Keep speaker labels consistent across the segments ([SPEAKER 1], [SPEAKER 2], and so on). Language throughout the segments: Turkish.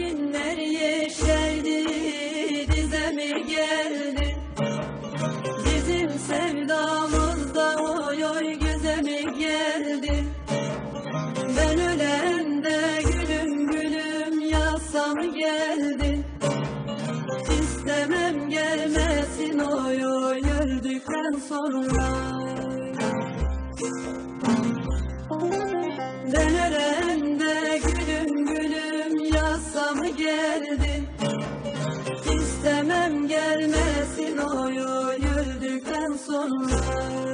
[SPEAKER 1] Ekinler yeşerdi, dizeme geldi. Bizim sevdamız da oy oy gözeme geldi. Ben ölende gülüm gülüm yasam geldi. İstemem gelmesin oy oy öldükten sonra. Ben ölende yasam geldi. İstemem gelmesin oy oy öldükten sonra.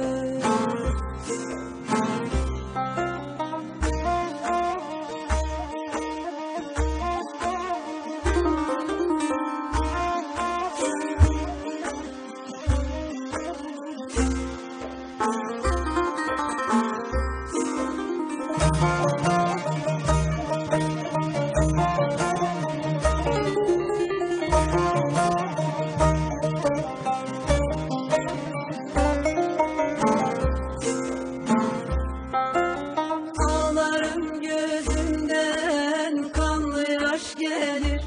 [SPEAKER 1] Ağlarım gözümden kanlı yaş gelir.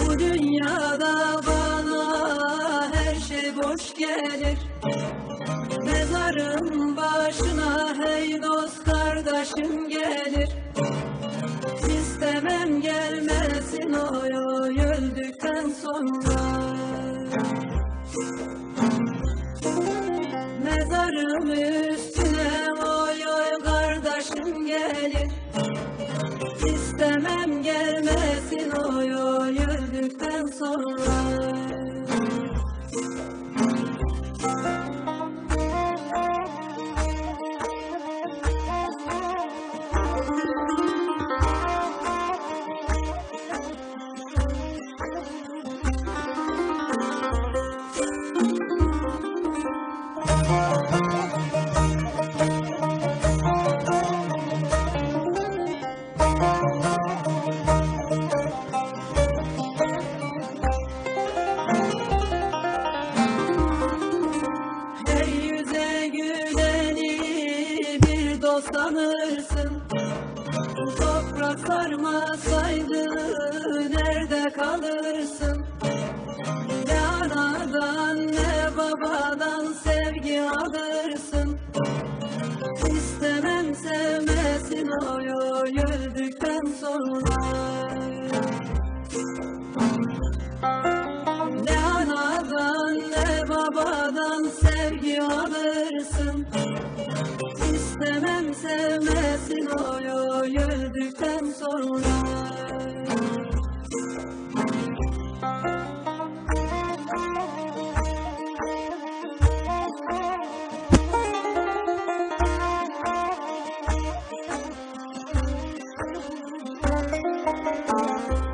[SPEAKER 1] Bu dünyada bana her şey boş gelir. Mezarım başına hey dost kardeşim gelir oy öldükten sonra Mezarım üstüne oy oy kardeşim gelir. İstemem gelmesin oy oy öldükten sonra sanırsın. Toprak sarmasaydı nerede kalırsın? Ne anadan ne babadan sevgi alırsın? İstemem sevmesin oy oy öldükten sonra. Ne anadan ne babadan sevgi alırsın Sevem sevmesin oy oy öldükten sonra Thank you.